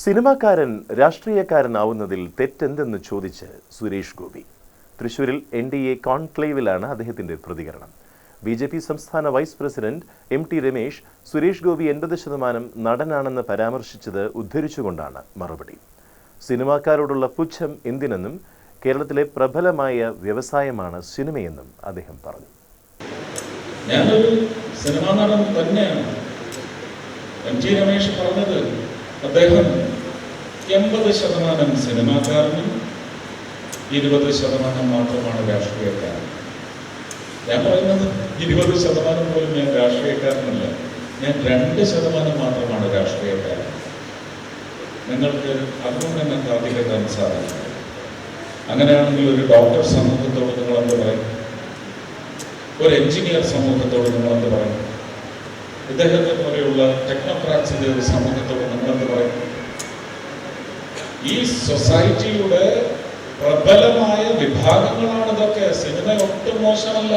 സിനിമാക്കാരൻ രാഷ്ട്രീയക്കാരനാവുന്നതിൽ തെറ്റെന്തെന്ന് ചോദിച്ച് സുരേഷ് ഗോപി. തൃശൂരിൽ N D A കോൺക്ലേവിലാണ് അദ്ദേഹത്തിന്റെ പ്രതികരണം. ബി ജെ പി സംസ്ഥാന vice president M T Ramesh Suresh Gopi എൺപത് ശതമാനം നടനാണെന്ന് പരാമർശിച്ചത് ഉദ്ധരിച്ചുകൊണ്ടാണ് മറുപടി. സിനിമാക്കാരോടുള്ള പുച്ഛം എന്തിനെന്നും കേരളത്തിലെ പ്രബലമായ വ്യവസായമാണ് സിനിമയെന്നും അദ്ദേഹം പറഞ്ഞു. ഞാനൊരു സിനിമാ നടൻ തന്നെയാണ്. എം ജി രമേശ് പറഞ്ഞത് അദ്ദേഹം എൺപത് ശതമാനം സിനിമാക്കാരനും ഇരുപത് ശതമാനം മാത്രമാണ് രാഷ്ട്രീയക്കാരൻ. ഞാൻ പറയുന്നത് ഇരുപത് ശതമാനം പോലും ഞാൻ രാഷ്ട്രീയക്കാരനല്ല. ഞാൻ രണ്ട് ശതമാനം മാത്രമാണ് രാഷ്ട്രീയക്കാരൻ. നിങ്ങൾക്ക് അതുകൊണ്ട് തന്നെ കാത്തി കെട്ടാൻ സാധിക്കും അങ്ങനെയാണെങ്കിൽ ഒരു ഡോക്ടർ സമൂഹത്തോട് നിങ്ങൾ എന്ത് പറയും? ഒരു എഞ്ചിനീയർ സമൂഹത്തോട് നിങ്ങൾ എന്ത് പറയും? ഇദ്ദേഹത്തെ പോലെയുള്ള ടെക്നോക്രാറ്റ്സിന്റെ ഒരു സമൂഹത്തോട് നിങ്ങൾ എന്ത് പറയും? ഈ സൊസൈറ്റിയുടെ പ്രബലമായ വിഭാഗങ്ങളാണ് ഇതൊക്കെ. സിനിമ ഒട്ടും മോശമല്ല.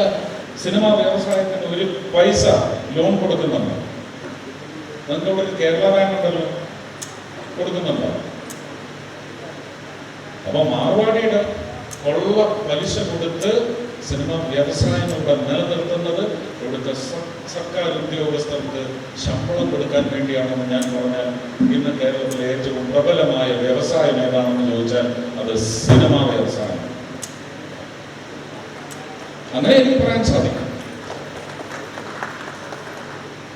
സിനിമ വ്യവസായത്തിന് ഒരു പൈസ ലോൺ കൊടുക്കുന്നുണ്ട്. നിങ്ങൾക്ക് ഇവിടെ കേരള ബാങ്ക് ഉണ്ടല്ലോ? കൊടുക്കുന്നുണ്ടോ? അപ്പൊ മാർവാടിയുടെ കൊള്ള പലിശ കൊടുത്ത് സിനിമ വ്യവസായം ഇവിടെ നിലനിർത്തുന്നത് ഇവിടുത്തെ സർക്കാർ ഉദ്യോഗസ്ഥർക്ക് ശമ്പളം കൊടുക്കാൻ വേണ്ടിയാണെന്ന് ഞാൻ പറഞ്ഞാൽ ഇന്ന് കേരളത്തിലെ ഏറ്റവും പ്രബലമായ വ്യവസായം ഏതാണെന്ന് ചോദിച്ചാൽ അത് സിനിമ വ്യവസായം. അങ്ങനെ എനിക്ക് പറയാൻ സാധിക്കും.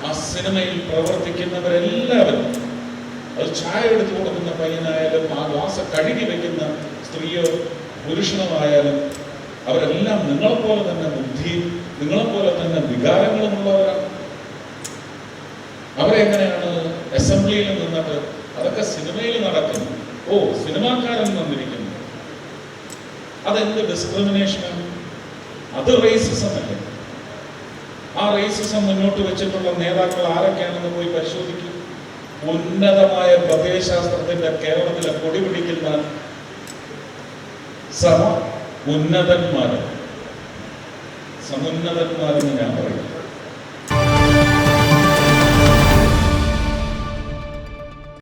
ആ സിനിമയിൽ പ്രവർത്തിക്കുന്നവരെല്ലാവരും അത് ചായ എടുത്തു കൊടുക്കുന്ന പയ്യനായാലും ആ ഗ്ലാസ് കഴുകി വെക്കുന്ന സ്ത്രീയോ പുരുഷനോ ആയാലും അവരെല്ലാം നിങ്ങളെപ്പോലെ തന്നെ ബുദ്ധിയും നിങ്ങളെപ്പോലെ തന്നെ വികാരങ്ങളുമുള്ളവരാണ് അവരെങ്ങനെയാണ് അസംബ്ലിയിൽ നിന്നിട്ട് അതൊക്കെ സിനിമയിൽ നടക്കുന്നു. ഓ സിനിമാക്കാരൻ വന്നിരിക്കുന്നു അതെന്ത് ഡിസ്ക്രിമിനേഷനാണ് അത് റേസിസം അല്ലേ? ആ റേസിസം മുന്നോട്ട് വെച്ചിട്ടുള്ള നേതാക്കൾ ആരൊക്കെയാണെന്ന് പോയി പരിശോധിക്കും. ഉന്നതമായ പ്രത്യയശാസ്ത്രത്തിന്റെ കേരളത്തിലെ കൊടി പിടിക്കുന്ന സമ ഉന്നതന്മാര് സമുന്നതന്മാരെന്ന് ഞാൻ പറയും.